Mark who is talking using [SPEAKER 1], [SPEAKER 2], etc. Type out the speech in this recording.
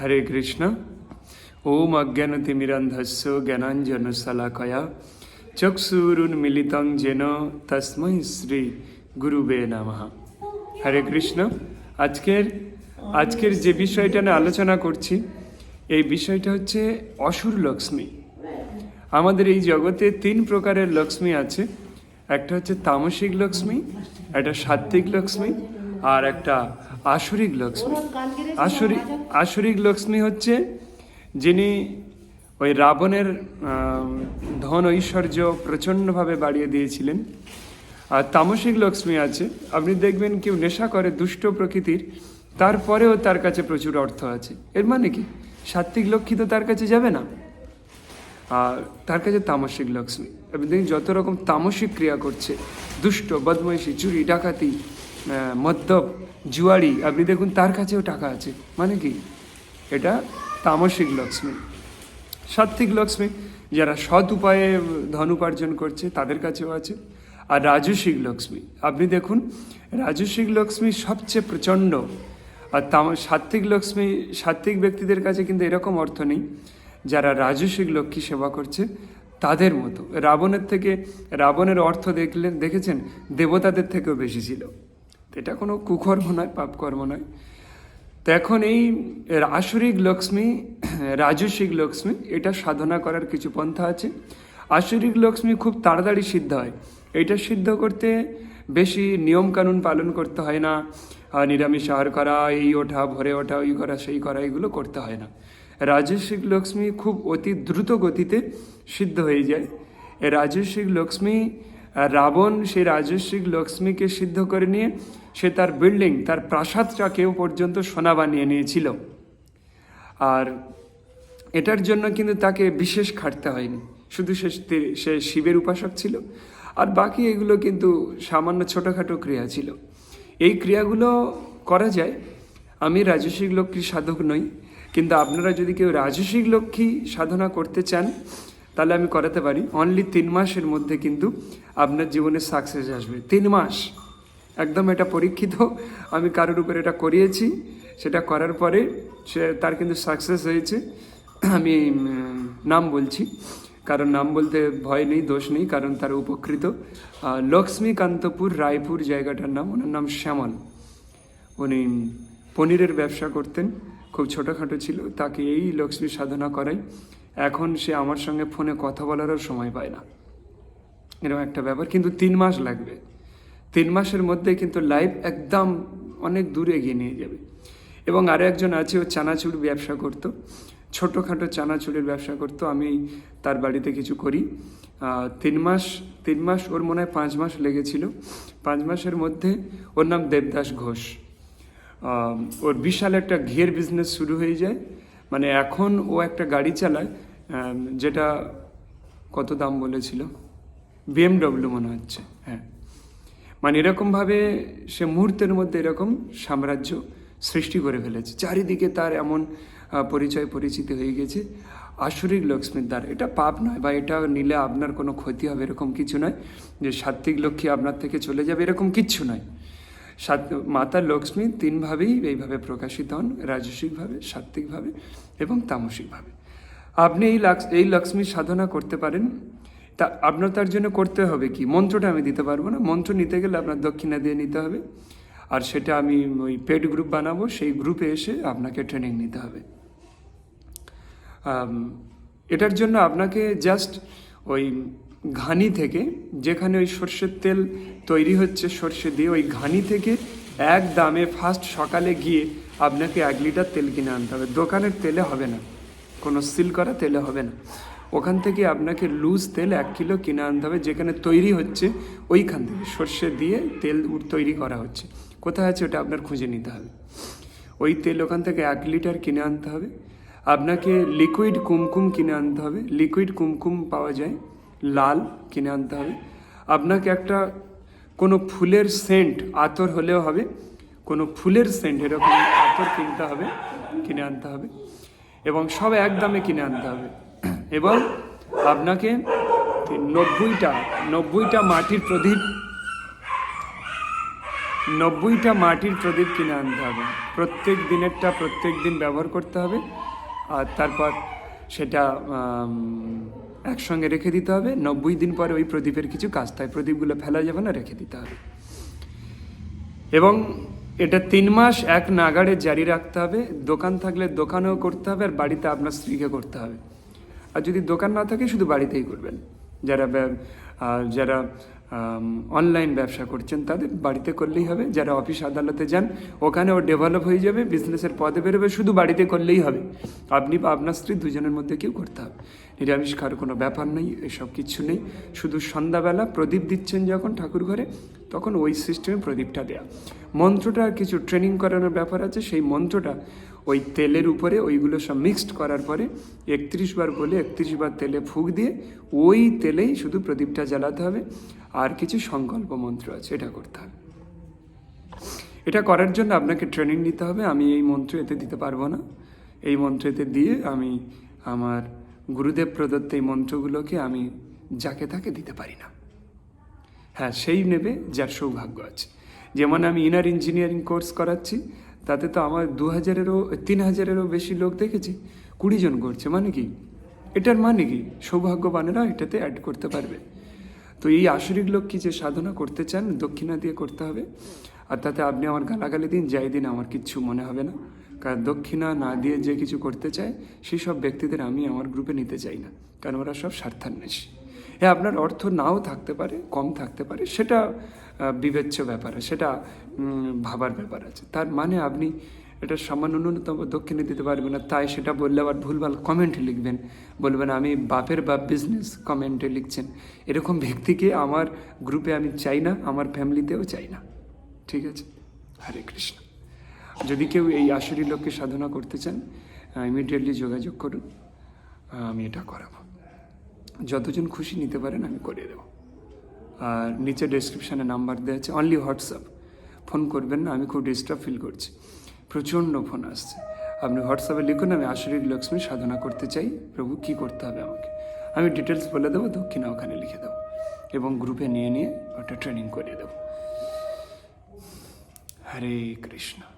[SPEAKER 1] হরে কৃষ্ণ ওম অজ্ঞানতিমিরন্ধস্য জ্ঞানাঞ্জন শলাকয়া চক্ষুরুন্মিলিতং যেন তস্মৈ শ্রী গুরুবে নমঃ হরে কৃষ্ণ আজকের আজকের যে বিষয়টা নিয়ে আলোচনা করছি, এই বিষয়টা হচ্ছে অসুর লক্ষ্মী। আমাদের এই জগতে তিন প্রকারের লক্ষ্মী আছে। একটা হচ্ছে তামসিক লক্ষ্মী, একটা সাত্বিক লক্ষ্মী, আর একটা আসরিক লক্ষ্মী। আসরিক আসরিক লক্ষ্মী হচ্ছে যিনি ওই রাবণের ধন ঐশ্বর্য প্রচণ্ডভাবে বাড়িয়ে দিয়েছিলেন। আর তামসিক লক্ষ্মী আছে। আপনি দেখবেন কেউ নেশা করে দুষ্ট প্রকৃতির তারপরেও তার কাছে প্রচুর অর্থ আছে। এর মানে কি? সাত্বিক লক্ষ্মী তো তার কাছে যাবে না। আর তার কাছে তামসিক লক্ষ্মী। আপনি দেখুন যত রকম তামসিক ক্রিয়া করছে দুষ্ট বদমাইশি চুরি ডাকাতি মদ্যপ জুয়ারি আপনি দেখুন তার কাছেও টাকা আছে। মানে কি? এটা তামসিক লক্ষ্মী। সাত্বিক লক্ষ্মী, যারা সৎ উপায়ে ধন উপার্জন করছে, তাদের কাছেও আছে। আর রাজস্বিক লক্ষ্মী, আপনি দেখুন রাজস্বিক লক্ষ্মী সবচেয়ে প্রচণ্ড। আর তাম সাত্বিক লক্ষ্মী সাত্বিক ব্যক্তিদের কাছে কিন্তু এরকম অর্থ নেই। যারা রাজস্বিক লক্ষ্মী সেবা করছে, তাদের মতো। রাবণের থেকে, রাবণের অর্থ দেখলেন দেখেছেন? দেবতাদের থেকেও বেশি ছিল। এটা কোনো কুকর্ম নয়, পাপকর্ম নয়। তো এখন এই আসরিক লক্ষ্মী রাজস্বিক লক্ষ্মী, এটা সাধনা করার কিছু পন্থা আছে। আসরিক লক্ষ্মী খুব তাড়াতাড়ি সিদ্ধ হয়। এটা সিদ্ধ করতে বেশি নিয়ম কানুন পালন করতে হয় না। নিরামিষ আহার করা, এই ওঠা, ভরে ওঠা, ওই করা, সেই করা, এগুলো করতে হয় না। রাজস্বিক লক্ষ্মী খুব অতি দ্রুত গতিতে সিদ্ধ হয়ে যায়। রাজস্বিক লক্ষ্মী রাবণ সেই রাজস্বিক লক্ষ্মীকে সিদ্ধ করে নিয়ে সে তার বিল্ডিং তার প্রাসাদটাকেও পর্যন্ত সোনা বানিয়ে নিয়েছিল। আর এটার জন্য কিন্তু তাকে বিশেষ খাটতে হয়নি। শুধু সে সে শিবের উপাসক ছিল। আর বাকি এগুলো কিন্তু সামান্য ছোটোখাটো ক্রিয়া ছিল। এই ক্রিয়াগুলো করা যায়। আমি রাজস্বিক লক্ষ্মী সাধক নই। কিন্তু আপনারা যদি কেউ রাজস্বিক লক্ষ্মী সাধনা করতে চান তাহলে আমি করাতে পারি। অনলি তিন মাসের মধ্যে কিন্তু আপনার জীবনে সাকসেস আসবে। তিন মাস। একদম এটা পরীক্ষিত। আমি কারোর উপর এটা করিয়েছি। সেটা করার পরে সে তার কিন্তু সাকসেস হয়েছে। আমি নাম বলছি। কারণ নাম বলতে ভয় নেই, দোষ নেই, কারণ তার উপকৃত। লক্ষ্মীকান্তপুর রায়পুর জায়গাটার নাম, ওনার নাম শ্যামল। উনি পনিরের ব্যবসা করতেন। খুব ছোটোখাটো ছিল। তাকে এই লক্ষ্মী সাধনা করাই। এখন সে আমার সঙ্গে ফোনে কথা বলারও সময় পায় না। এরকম একটা ব্যাপার। কিন্তু তিন মাস লাগবে। তিন মাসের মধ্যে কিন্তু লাইফ একদম অনেক দূরে এগিয়ে নিয়ে যাবে। এবং আরও একজন আছে, ও চানাচুর ব্যবসা করতো। ছোটোখাটো চানাচুরের ব্যবসা করতো। আমি তার বাড়িতে কিছু করি। তিন মাস তিন মাস ওর মনে হয় পাঁচ মাস লেগেছিল। পাঁচ মাসের মধ্যে ওর নাম দেবদাস ঘোষ। ওর বিশাল একটা ঘিয়ের বিজনেস শুরু হয়ে যায়। মানে এখন ও একটা গাড়ি চালায়। যেটা কত দাম বলেছিল? বিএমডব্লিউ মনে হচ্ছে হ্যাঁ। মানে এরকমভাবে সে মুহূর্তের মধ্যে এরকম সাম্রাজ্য সৃষ্টি করে ফেলেছে। চারিদিকে তার এমন পরিচয় পরিচিতি হয়ে গেছে। আসরিক লক্ষ্মীর দ্বার এটা পাপ নয় বা এটা নিলে আপনার কোনো ক্ষতি হবে এরকম কিছু নয়। যে সাত্বিক লক্ষ্মী আপনার থেকে চলে যাবে এরকম কিচ্ছু নয়। সাত, মাতা লক্ষ্মী তিনভাবেই এইভাবে প্রকাশিত হন রাজস্বিকভাবে সাত্বিকভাবে এবং তামসিকভাবে। আপনি এই লাক্স- এই লক্ষ্মী সাধনা করতে পারেন। তা আপনার তার জন্য করতে হবে কি? মন্ত্রটা আমি দিতে পারব না। মন্ত্র নিতে গেলে আপনার দক্ষিণা দিয়ে নিতে হবে। আর সেটা আমি ওই পেড গ্রুপ বানাবো। সেই গ্রুপে এসে আপনাকে ট্রেনিং নিতে হবে। এটার জন্য আপনাকে জাস্ট ওই ঘানি থেকে, যেখানে ওই সর্ষের তেল তৈরি হচ্ছে, সর্ষে দিয়ে ওই ঘানি থেকে এক দামে ফার্স্ট সকালে গিয়ে আপনাকে এক লিটার তেল কিনে আনতে হবে। দোকানের তেলে হবে না। কোনো সিল করা তেলে হবে না। ওখান থেকে আপনাকে লুজ তেল এক কিলো কিনে আনতে হবে, যেখানে তৈরি হচ্ছে ওইখান থেকে। সর্ষে দিয়ে তেল তৈরি করা হচ্ছে। কোথায় আছে ওটা আপনার খুঁজে নিতে হবে। ওই তেল ওখান থেকে এক লিটার কিনে আনতে হবে। আপনাকে লিকুইড কুমকুম কিনে আনতে হবে। লিকুইড কুমকুম পাওয়া যায়, লাল কিনে আনতে হবে। আপনাকে একটা কোনো ফুলের সেন্ট আতর হলেও হবে। কোনো ফুলের সেন্ট এরকম আতর কিনতে হবে, কিনে আনতে হবে। এবং সব এক দামে কিনে আনতে হবে। এবং আপনাকে নব্বইটা নব্বইটা মাটির প্রদীপ, নব্বইটা মাটির প্রদীপ কিনে আনতে হবে। প্রত্যেক দিনেরটা প্রত্যেক দিন ব্যবহার করতে হবে। আর তারপর সেটা একসঙ্গে রেখে দিতে হবে। নব্বই দিন পরে ওই প্রদীপের কিছু কাজ, তাই প্রদীপগুলো ফেলা যাবে না, রেখে দিতে হবে। এবং এটা তিন মাস, এক নাগাড়ে জারি রাখতে হবে। দোকান থাকলে দোকানেও করতে হবে আর বাড়িতে আপনার স্ত্রীকে করতে হবে। আর যদি দোকান না থাকে, শুধু বাড়িতেই করবেন। যারা যারা অনলাইন ব্যবসা করছেন, তাদের বাড়িতে করলেই হবে। যারা অফিস আদালতে যান, ওখানেও ডেভেলপ হয়ে যাবে বিজনেসের পদে বেরোবে, শুধু বাড়িতে করলেই হবে। আপনি বা আপনার স্ত্রী দুজনের মধ্যে কেউ করতে হবে। নিরামিষ খাওয়ার কোনো ব্যাপার নেই, এসব কিছু নেই। শুধু সন্ধ্যাবেলা প্রদীপ দিচ্ছেন যখন ঠাকুর ঘরে, তখন ওই সিস্টেমে প্রদীপটা দেয়া। মন্ত্রটা কিছু ট্রেনিং করানোর ব্যাপার আছে, সেই মন্ত্রটা ওই তেলের উপরে ওইগুলো সব মিক্সড করার পরে একত্রিশ বার বলে একত্রিশ বার তেলে ফুক দিয়ে ওই তেলেই শুধু প্রদীপটা জ্বালাতে হবে। আর কিছু সংকল্প মন্ত্র আছে, এটা করতে হবে। এটা করার জন্য আপনাকে ট্রেনিং নিতে হবে। আমি এই মন্ত্র এতে দিতে পারব না। এই মন্ত্র এতে দিয়ে আমি আমার গুরুদেব প্রদত্ত এই মন্ত্রগুলোকে আমি যাকে তাকে দিতে পারি না। হ্যাঁ সেই নেবে যার সৌভাগ্য আছে। যেমন আমি ইনার ইঞ্জিনিয়ারিং কোর্স করাচ্ছি তাতে তো আমার দু হাজারেরও তিন হাজারেরও বেশি লোক দেখেছি কুড়ি জন করছে মানে কি? এটার মানে কি? সৌভাগ্যবানেরা এটাতে অ্যাড করতে পারবে। তো এই আসরিক লোক কি যে সাধনা করতে চান, দক্ষিণা দিয়ে করতে হবে। আর তাতে আপনি আমার গালাগালি দিন, যাই দিন, আমার কিচ্ছু মনে হবে না। কারণ দক্ষিণা না দিয়ে যে কিছু করতে চায় সেই সব ব্যক্তিদের আমি আমার গ্রুপে নিতে চাই না। কারণ ওরা সব স্বার্থান্বেষী। হ্যাঁ আপনার অর্থ নাও থাকতে পারে, কম থাকতে পারে, সেটা বিবেচ্য ব্যাপার, সেটা ভাবার ব্যাপার আছে। তার মানে আপনি এটা সামান্য ন্যূনতম দক্ষিণে দিতে পারবেন না, তাই সেটা বললে আবার ভুলভাল কমেন্ট লিখবেন। বলবেন, আমি বাপের বাপ বিজনেস কমেন্টে লিখছেন। এরকম ব্যক্তিকে আমার গ্রুপে আমি চাই না, আমার ফ্যামিলিতেও চাই না। ঠিক আছে? হরে কৃষ্ণ। যদি কেউ এই আশুরি লোককে সাধনা করতে চান ইমিডিয়েটলি যোগাযোগ করুন আমি এটা করাবো। যতজন খুশি নিতে পারেন, আমি করে দেবো। আর নিচে ডেসক্রিপশানে নাম্বার দেওয়া আছে অনলি হোয়াটসঅ্যাপ ফোন করবেন না, আমি খুব ডিস্টার্ব ফিল করছি। প্রচণ্ড ফোন আসছে। আপনি হোয়াটসঅ্যাপে লিখুন, আমি আশরিক লক্ষ্মী সাধনা করতে চাই। প্রভু, কি করতে হবে আমাকে? আমি ডিটেলস বলে দেবো, দক্ষিণা ওখানে লিখে দেবো। এবং গ্রুপে নিয়ে নিয়ে ওটা ট্রেনিং করিয়ে দেবো। হরে কৃষ্ণ।